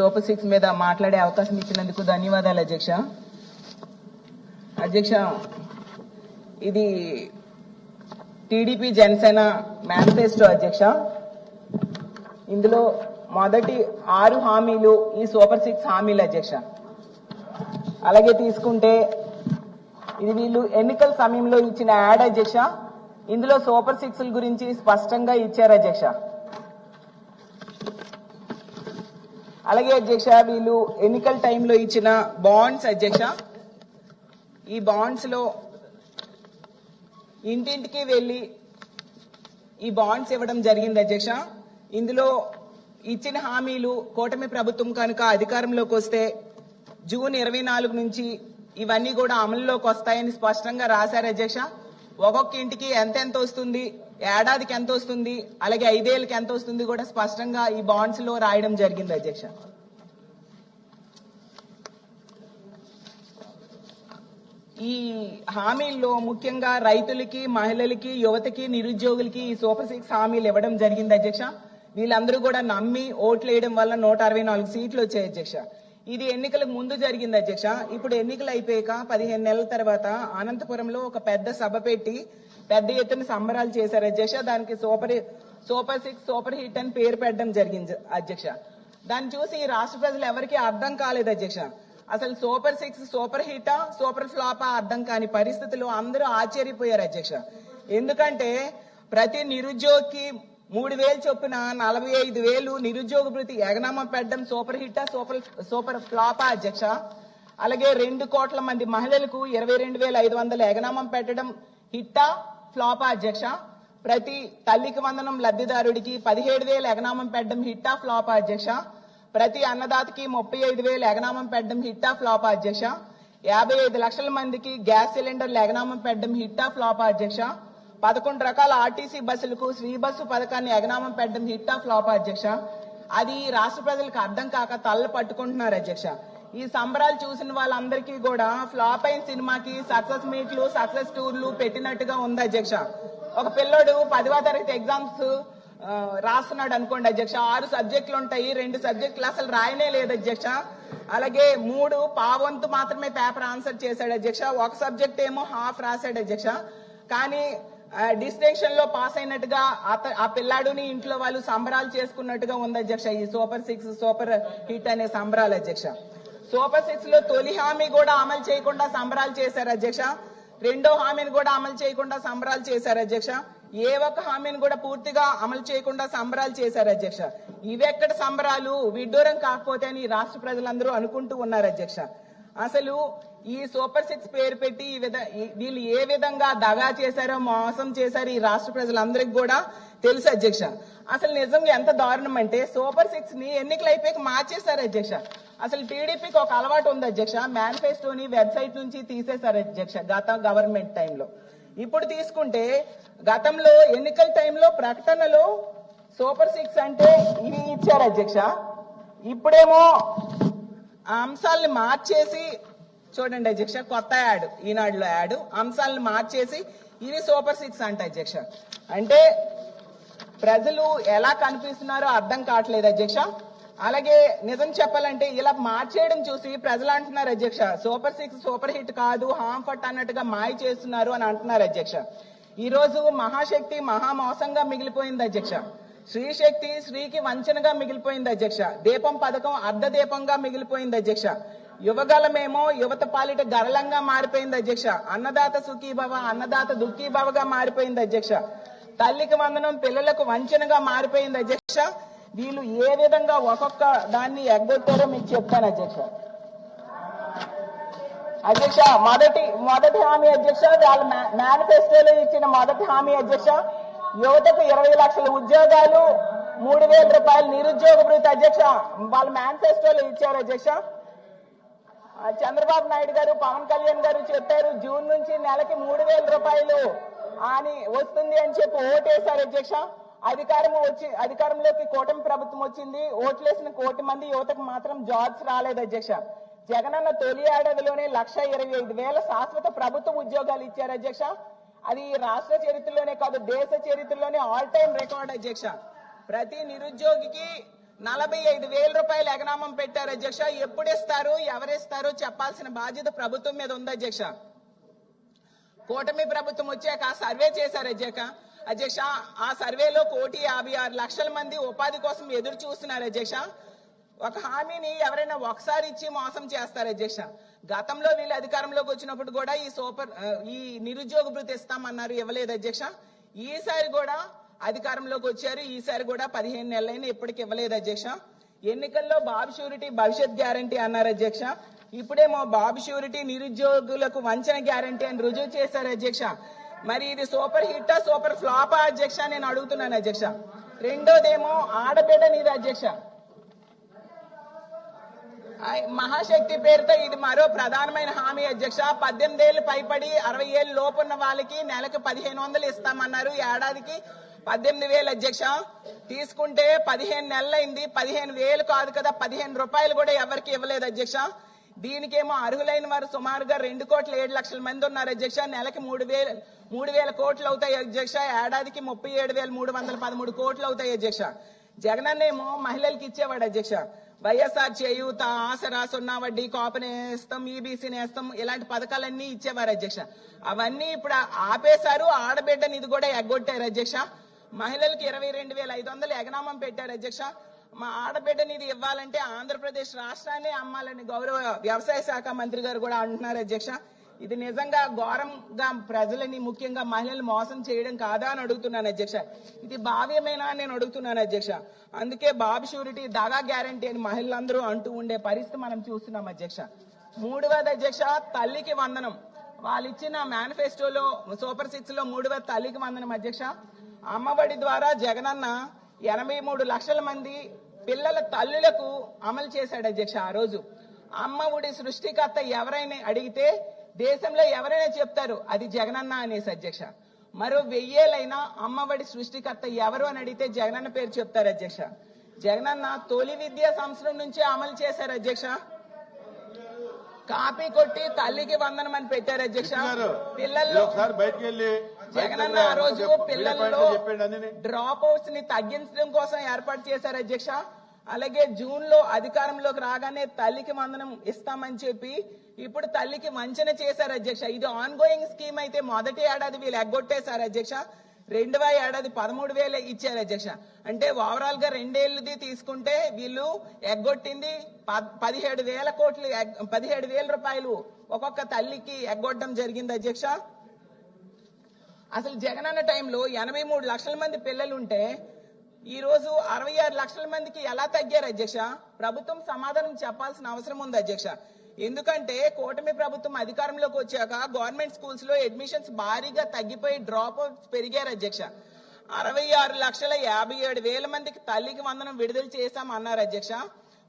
Super six మీద మాట్లాడే అవకాశం ఇచ్చినందుకు ధన్యవాదాలు అధ్యక్ష. అధ్యక్ష ఇది టీడీపీ జనసేన మేనిఫెస్టో అధ్యక్ష. ఇందులో మొదటి ఆరు హామీలు ఈ సూపర్ సిక్స్ హామీలు అధ్యక్ష. అలాగే తీసుకుంటే ఇది వీళ్ళు ఎన్నికల సమయంలో ఇచ్చిన యాడ్ అధ్యక్ష. ఇందులో సూపర్ సిక్స్ గురించి స్పష్టంగా ఇచ్చారు అధ్యక్ష. అలాగే అధ్యక్ష వీళ్ళు ఎన్నికల టైంలో ఇచ్చిన బాండ్స్ అధ్యక్ష ఈ బాండ్స్లో ఇంటింటికి వెళ్ళి ఈ బాండ్స్ ఇవ్వడం జరిగింది అధ్యక్ష. ఇందులో ఇచ్చిన హామీలు కూటమి ప్రభుత్వం కనుక అధికారంలోకి వస్తే జూన్ ఇరవై నాలుగు నుంచి ఇవన్నీ కూడా అమలులోకి వస్తాయని స్పష్టంగా రాశారు అధ్యక్ష. ఒక్కొక్క ఇంటికి ఎంతెంత వస్తుంది? ఏడాదికి ఎంత వస్తుంది? అలాగే ఐదేళ్ళకి ఎంత వస్తుంది కూడా స్పష్టంగా ఈ బాండ్స్లో రాయడం జరిగింది అధ్యక్ష. ఈ హామీల్లో ముఖ్యంగా రైతులకి మహిళలకి యువతకి నిరుద్యోగులకి ఈ సూపర్ సిక్స్ హామీలు ఇవ్వడం జరిగింది అధ్యక్ష. వీళ్ళందరూ కూడా నమ్మి ఓట్లు వేయడం వల్ల నూట అరవై నాలుగు సీట్లు వచ్చాయి అధ్యక్ష. ఇది ఎన్నికలకు ముందు జరిగింది అధ్యక్ష. ఇప్పుడు ఎన్నికలు అయిపోయాక పదిహేను నెలల తర్వాత అనంతపురంలో ఒక పెద్ద సభ పెట్టి పెద్ద ఎత్తున సంబరాలు చేశారు. అధ్యక్ష దానికి super super six super hit అని పేరు పెట్టడం జరిగింది అధ్యక్ష. దాన్ని చూసి ఈ రాష్ట్ర ప్రజలు ఎవరికీ అర్థం కాలేదు అధ్యక్ష. అసలు సూపర్ సిక్స్ సూపర్ హిటా సూపర్ ఫ్లాపా అర్థం కాని పరిస్థితులు అందరూ ఆశ్చర్యపోయారు అధ్యక్ష. ఎందుకంటే ప్రతి నిరుద్యోగికి మూడు వేలు చొప్పున నలభై ఐదు వేలు నిరుద్యోగ భృతి ఎగనామా పెట్టడం సూపర్ హిట్టా సూపర్ సూపర్ ఫ్లాపా అధ్యక్ష. అలాగే రెండు కోట్ల మంది మహిళలకు ఇరవై రెండు వేల ఐదు వందల ఎగనామం పెట్టడం హిట్టా? ఫ్లాపా అధ్యక్ష. ప్రతి తల్లికి వందనం లబ్ధిదారుడికి పదిహేడు వేల ఎగనామం పెట్టడం హిట్టా ఫ్లాపా అధ్యక్ష. ప్రతి అన్నదాతకి ముప్పై ఐదు వేలు ఎగనామం పెట్టడం హిట్టా ఫ్లాపా అధ్యక్ష. యాభై ఐదు లక్షల మందికి గ్యాస్ సిలిండర్లు ఎగనామం పెట్టడం హిట్టా ఫ్లాపా అధ్యక్ష. పదకొండు రకాల ఆర్టీసీ బస్సులకు శ్రీ బస్సు పథకాన్ని ఎగనామం పెట్టడం హిట్టా ఫ్లాపా అధ్యక్ష. అది రాష్ట్ర ప్రజలకు అర్థం కాక తల్ల పట్టుకుంటున్నారు అధ్యక్ష. ఈ సంబరాలు చూసిన వాళ్ళందరికీ కూడా ఫ్లాప్ అయిన సినిమాకి సక్సెస్ మీట్లు సక్సెస్ టూర్లు పెట్టినట్టుగా ఉంది అధ్యక్ష. ఒక పిల్లోడు పదవ తరగతి ఎగ్జామ్స్ రాస్తున్నాడు అనుకోండి అధ్యక్ష. ఆరు సబ్జెక్టులు ఉంటాయి రెండు సబ్జెక్టులు అసలు రాయనే లేదు అధ్యక్ష. అలాగే మూడు పావంతు మాత్రమే పేపర్ ఆన్సర్ చేశాడు అధ్యక్ష. ఒక సబ్జెక్ట్ ఏమో హాఫ్ రాశాడు అధ్యక్ష. కానీ డిస్టింక్షన్లో పాస్ అయినట్టుగా అత- ఆ పిల్లాడుని ఇంట్లో వాళ్ళు సంబరాలు చేసుకున్నట్టుగా ఉంది అధ్యక్ష. ఈ సూపర్ సిక్స్ సూపర్ హిట్ అనే సంబరాలు అధ్యక్ష. సూపర్ సిక్స్లో తొలి హామీ కూడా అమలు చేయకుండా సంబరాలు చేశారు అధ్యక్ష. రెండో హామీని కూడా అమలు చేయకుండా సంబరాలు చేశారు అధ్యక్ష. ఏ ఒక్క హామీని కూడా పూర్తిగా అమలు చేయకుండా సంబరాలు చేశారు అధ్యక్ష. ఇవెక్కడ సంబరాలు? విడ్డూరం కాకపోతే అని ఈ రాష్ట్ర ప్రజలందరూ అనుకుంటూ ఉన్నారు అధ్యక్ష. అసలు ఈ సూపర్ సిక్స్ పేరు పెట్టి ఈ విధ వీళ్ళు ఏ విధంగా దగా చేశారో మోసం చేశారో ఈ రాష్ట్ర ప్రజలందరికీ కూడా తెలుసు అధ్యక్ష. అసలు నిజంగా ఎంత దారుణం అంటే సూపర్ సిక్స్ని ఎన్నికలు అయిపోయాక మార్చేశారు అధ్యక్ష. అసలు టీడీపీకి ఒక అలవాటు ఉంది అధ్యక్ష. మేనిఫెస్టోని వెబ్సైట్ నుంచి తీసేశారు అధ్యక్ష గత గవర్నమెంట్ టైంలో. ఇప్పుడు తీసుకుంటే గతంలో ఎన్నికల టైంలో ప్రకటనలో సూపర్ సిక్స్ అంటే ఇవి ఇచ్చారు అధ్యక్ష. ఇప్పుడేమో ఆ మార్చేసి చూడండి అధ్యక్ష కొత్త యాడ్ ఈనాడులో యాడ్. అంశాలను మార్చేసి ఇవి సూపర్ సిక్స్ అంట అధ్యక్ష. అంటే ప్రజలు ఎలా కనిపిస్తున్నారో అర్థం కావట్లేదు అధ్యక్ష. అలాగే నిజం చెప్పాలంటే ఇలా మార్చేయడం చూసి ప్రజలు అంటున్నారు అధ్యక్ష. సూపర్ సిక్స్ సూపర్ హిట్ కాదు హాంఫర్ట్ అన్నట్టుగా మాయ చేస్తున్నారు అని అంటున్నారు అధ్యక్ష. ఈ రోజు మహాశక్తి మహామోసంగా మిగిలిపోయింది అధ్యక్ష. శ్రీశక్తి శ్రీకి వంచనగా మిగిలిపోయింది అధ్యక్ష. దీపం పథకం అర్ధ దీపంగా మిగిలిపోయింది అధ్యక్ష. యువగలమేమో యువత పాలిట గరళంగా మారిపోయింది అధ్యక్ష. అన్నదాత సుఖీభవ అన్నదాత దుఃఖీభవగా మారిపోయింది అధ్యక్ష. తల్లికి వందనం పిల్లలకు వంచనగా మారిపోయింది అధ్యక్ష. వీళ్ళు ఏ విధంగా ఒక్కొక్క దాన్ని ఎగ్గొట్టారో మీకు చెప్తాను అధ్యక్ష. అధ్యక్ష మొదటి మొదటి హామీ అధ్యక్ష వాళ్ళ మేనిఫెస్టోలో ఇచ్చిన మొదటి హామీ అధ్యక్ష యువతకు ఇరవై లక్షల ఉద్యోగాలు మూడు వేల రూపాయలు నిరుద్యోగ భృతి అధ్యక్ష వాళ్ళ మేనిఫెస్టోలో ఇచ్చారు అధ్యక్ష. చంద్రబాబు నాయుడు గారు పవన్ కళ్యాణ్ గారు చెప్పారు జూన్ నుంచి నెలకి మూడు వేల రూపాయలు అని వస్తుంది అని చెప్పి ఓటేశారు అధ్యక్ష. అధికారం వచ్చి అధికారంలోకి కూటమి ప్రభుత్వం వచ్చింది. ఓట్లేసిన కోటి మంది యువతకు మాత్రం జాబ్స్ రాలేదు అధ్యక్ష. జగనన్న తొలి ఏడాదిలోనే లక్ష ఇరవై ఐదు వేల శాశ్వత ప్రభుత్వ ఉద్యోగాలు ఇచ్చారు అధ్యక్ష. అది రాష్ట్ర చరిత్రలోనే కాదు దేశ చరిత్రలోనే ఆల్ టైం రికార్డ్ అధ్యక్ష. ప్రతి నిరుద్యోగికి నలభై ఐదు వేల రూపాయలు ఎగనామం పెట్టారు అధ్యక్ష. ఎప్పుడు ఇస్తారు ఎవరిస్తారు చెప్పాల్సిన బాధ్యత ప్రభుత్వం మీద ఉంది అధ్యక్ష. కూటమి ప్రభుత్వం వచ్చాక సర్వే చేశారు అధ్యక్ష. అధ్యక్ష ఆ సర్వేలో కోటి యాభై ఆరు లక్షల మంది ఉపాధి కోసం ఎదురు చూస్తున్నారు అధ్యక్ష. ఒక హామీని ఎవరైనా ఒకసారి ఇచ్చి మోసం చేస్తారు అధ్యక్ష. గతంలో వీళ్ళు అధికారంలోకి వచ్చినప్పుడు కూడా ఈ సూపర్ ఈ నిరుద్యోగ భృతి ఇస్తామన్నారు ఇవ్వలేదు అధ్యక్ష. ఈసారి కూడా అధికారంలోకి వచ్చారు ఈసారి కూడా పదిహేను నెలలైనా ఇప్పటికి ఇవ్వలేదు అధ్యక్ష. ఎన్నికల్లో బాబు షూరిటీ భవిష్యత్ గ్యారంటీ అన్నారు అధ్యక్ష. ఇప్పుడేమో బాబు షూరిటీ నిరుద్యోగులకు వంచన గ్యారంటీ అని రుజువు చేశారు అధ్యక్ష. మరి ఇది సూపర్ హిట్టా సూపర్ ఫ్లాపా అధ్యక్ష నేను అడుగుతున్నాను అధ్యక్ష. రెండోదేమో ఆడబిడ్డ నీది అధ్యక్ష. మహాశక్తి పేరుతో ఇది మరో ప్రధానమైన హామీ అధ్యక్ష. పద్దెనిమిది ఏళ్ళు పైపడి అరవై ఏళ్ళు లోపున్న వాళ్ళకి నెలకు పదిహేను వందలు ఇస్తామన్నారు ఏడాదికి. పద్దెనిమిది వేలు అధ్యక్ష. తీసుకుంటే పదిహేను నెలలైంది. పదిహేను వేలు కాదు కదా పదిహేను రూపాయలు కూడా ఎవరికి ఇవ్వలేదు అధ్యక్ష. దీనికేమో అర్హులైన వారు సుమారుగా రెండు కోట్ల ఏడు లక్షల మంది ఉన్నారు. అధ్యక్ష నెలకి మూడు వేలు మూడు వేల కోట్లు అవుతాయి అధ్యక్ష. ఏడాదికి ముప్పై ఏడు వేల మూడు వందల పదమూడు కోట్లు అవుతాయి అధ్యక్ష. జగనన్నేమో మహిళలకి ఇచ్చేవాడు అధ్యక్ష. వైఎస్ఆర్ చేయూత ఆసరా సున్నా వడ్డీ కాపు నేస్తం ఈబీసీ నేస్తం ఇలాంటి పథకాలన్నీ ఇచ్చేవారు అధ్యక్ష. అవన్నీ ఇప్పుడు ఆపేశారు ఆడబిడ్డ నిధి కూడా ఎగ్గొట్టారు అధ్యక్ష. మహిళలకు ఇరవై రెండు వేల ఐదు వందలు ఎగనామం పెట్టారు అధ్యక్ష. మా ఆడబిడ్డ నిధి ఇవ్వాలంటే ఆంధ్రప్రదేశ్ రాష్ట్రాన్ని అమ్మాలని గౌరవ వ్యవసాయ శాఖ మంత్రి గారు కూడా అంటున్నారు అధ్యక్ష. ఇది నిజంగా ఘోరంగా ప్రజలని ముఖ్యంగా మహిళలు మోసం చేయడం కాదా అని అడుగుతున్నాను అధ్యక్ష. ఇది భావ్యమేనా అని నేను అడుగుతున్నాను అధ్యక్ష. అందుకే బాబు షూరిటీ దాగా గ్యారంటీ అని మహిళలందరూ అంటూ ఉండే పరిస్థితి మనం చూస్తున్నాం అధ్యక్ష. మూడవది అధ్యక్ష తల్లికి వందనం. వాళ్ళు ఇచ్చిన మేనిఫెస్టోలో సూపర్ సిక్స్లో మూడవ తల్లికి వందనం అధ్యక్ష. అమ్మఒడి ద్వారా జగనన్న ఎనభై మూడు లక్షల మంది పిల్లల తల్లులకు అమలు చేశాడు అధ్యక్ష ఆ రోజు. అమ్మ ఒడి సృష్టికర్త ఎవరైనా అడిగితే దేశంలో ఎవరైనా చెప్తారు అది జగనన్న అనేసి అధ్యక్ష. మరో వెయ్యేలైనా అమ్మఒడి సృష్టికర్త ఎవరు అని అడిగితే జగనన్న పేరు చెప్తారు అధ్యక్ష. జగనన్న తొలి విద్యా సంవత్సరం నుంచే అమలు చేశారు అధ్యక్ష. కాపీ కొట్టి తల్లికి వందనం అని పెట్టారు అధ్యక్ష. గారు, జగనన్న ఆ రోజు పిల్లల్లో డ్రాప్ అవుట్స్ని తగ్గించడం కోసం ఏర్పాటు చేశారు అధ్యక్ష. అలాగే జూన్లో అధికారంలోకి రాగానే తల్లికి వందనం ఇస్తామని చెప్పి ఇప్పుడు తల్లికి వంచన చేశారు అధ్యక్ష. ఇది ఆన్ గోయింగ్ స్కీమ్ అయితే మొదటి ఏడాది వీళ్ళు ఎగ్గొట్టేశారు అధ్యక్ష. రెండవ ఏడాది పదమూడు వేలు ఇచ్చారు అధ్యక్ష. అంటే ఓవరాల్గా రెండేళ్ళది తీసుకుంటే వీళ్ళు ఎగ్గొట్టింది పద్- పదిహేడు వేల కోట్లు పదిహేడు వేల రూపాయలు ఒక్కొక్క తల్లికి ఎగ్గొట్టడం జరిగింది అధ్యక్ష. అసలు జగనన్న టైంలో ఎనభై మూడు లక్షల మంది పిల్లలు ఉంటే ఈరోజు అరవై ఆరు లక్షల మందికి ఎలా తగ్గారు అధ్యక్ష? ప్రభుత్వం సమాధానం చెప్పాల్సిన అవసరం ఉంది అధ్యక్ష. ఎందుకంటే కూటమి ప్రభుత్వం అధికారంలోకి వచ్చాక గవర్నమెంట్ స్కూల్స్లో అడ్మిషన్స్ భారీగా తగ్గిపోయి డ్రాప్ పెరిగారు అధ్యక్ష. అరవై ఆరు లక్షల యాభై ఏడు వేల మందికి తల్లికి వందనం విడుదల చేశాం అన్నారు అధ్యక్ష.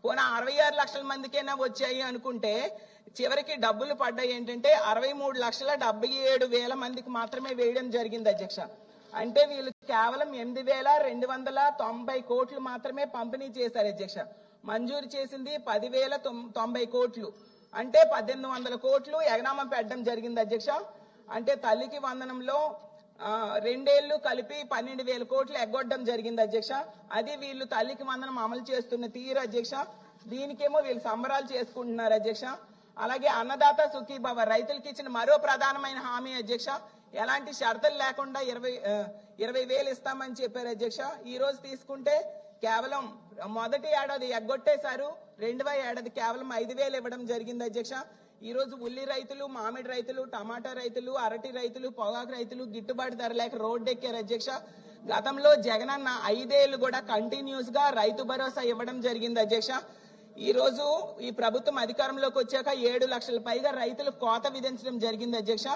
పోనీ అరవై ఆరు లక్షల మందికైనా వచ్చాయి అనుకుంటే చివరికి డబ్బులు పడ్డాయి ఏంటంటే అరవై మూడు లక్షల డెబ్బై ఏడు వేల మందికి మాత్రమే వేయడం జరిగింది అధ్యక్ష. అంటే వీళ్ళు కేవలం ఎనిమిది వేల రెండు వందల తొంభై కోట్లు మాత్రమే పంపిణీ చేశారు అధ్యక్ష. మంజూరు చేసింది పదివేల తొం- తొంభై కోట్లు. అంటే పద్దెనిమిది వందల కోట్లు ఎగనామం పెట్టడం జరిగింది అధ్యక్ష. అంటే తల్లికి వందనంలో రెండేళ్ళు కలిపి పన్నెండు వేల కోట్లు ఎగ్గొట్టడం జరిగింది అధ్యక్ష. అది వీళ్ళు తల్లికి మందనం అమలు చేస్తున్న తీరు అధ్యక్ష. దీనికేమో వీళ్ళు సంబరాలు చేసుకుంటున్నారు అధ్యక్ష. అలాగే అన్నదాత సుఖీభవ రైతులకి ఇచ్చిన మరో ప్రధానమైన హామీ అధ్యక్ష. ఎలాంటి షరతులు లేకుండా ఇరవై ఇరవై వేలు ఇస్తామని చెప్పారు అధ్యక్ష. ఈ రోజు తీసుకుంటే కేవలం మొదటి ఏడాది ఎగ్గొట్టేశారు. రెండవ ఏడాది కేవలం ఐదు వేలు ఇవ్వడం జరిగింది అధ్యక్ష. ఈరోజు ఉల్లి రైతులు మామిడి రైతులు టమాటా రైతులు అరటి రైతులు పొగాకు రైతులు గిట్టుబాటు ధర లేక రోడ్డు ఎక్కారు. అధ్యక్ష గతంలో జగనన్న ఐదేళ్ళు కూడా కంటిన్యూస్గా రైతు భరోసా ఇవ్వడం జరిగింది అధ్యక్ష. ఈ రోజు ఈ ప్రభుత్వం అధికారంలోకి వచ్చాక ఏడు లక్షల పైగా రైతులు కోత విధించడం జరిగింది అధ్యక్ష.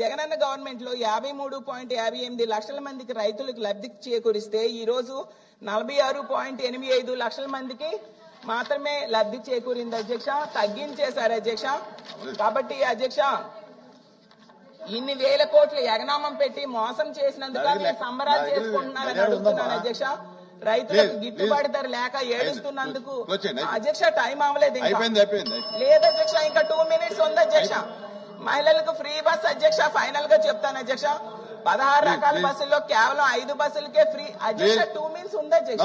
జగనన్న గవర్నమెంట్లో యాభై మూడు పాయింట్ యాభై ఎనిమిది లక్షల మందికి రైతులకు లబ్ధి చేకూరిస్తే ఈ రోజు నలభై ఆరు పాయింట్ ఎనిమిది ఐదు లక్షల మందికి మాత్రమే లబ్ధి చేకూరింది అధ్యక్ష తగ్గించేశారు అధ్యక్ష కాబట్టి అధ్యక్ష ఇన్ని వేల కోట్లు ఎగనామం పెట్టి మోసం చేసినందుకు సంబరాలు చేసుకుంటున్నారని అడుగుతున్నాను. అధ్యక్ష రైతులకు గిట్టుబాటు. ధర లేక ఏడుస్తున్నందుకు. అధ్యక్ష టైం అవ్వలేదు లేదు అధ్యక్ష ఇంకా టూ మినిట్స్ ఉంది అధ్యక్ష మహిళలకు ఫ్రీ బస్ అధ్యక్ష ఫైనల్గా చెప్తాను అధ్యక్ష పదహారు రకాల. బస్సుల్లో కేవలం ఐదు బస్సులకే ఫ్రీ అధ్యక్ష. టూ మినిట్స్ ఉంది అధ్యక్ష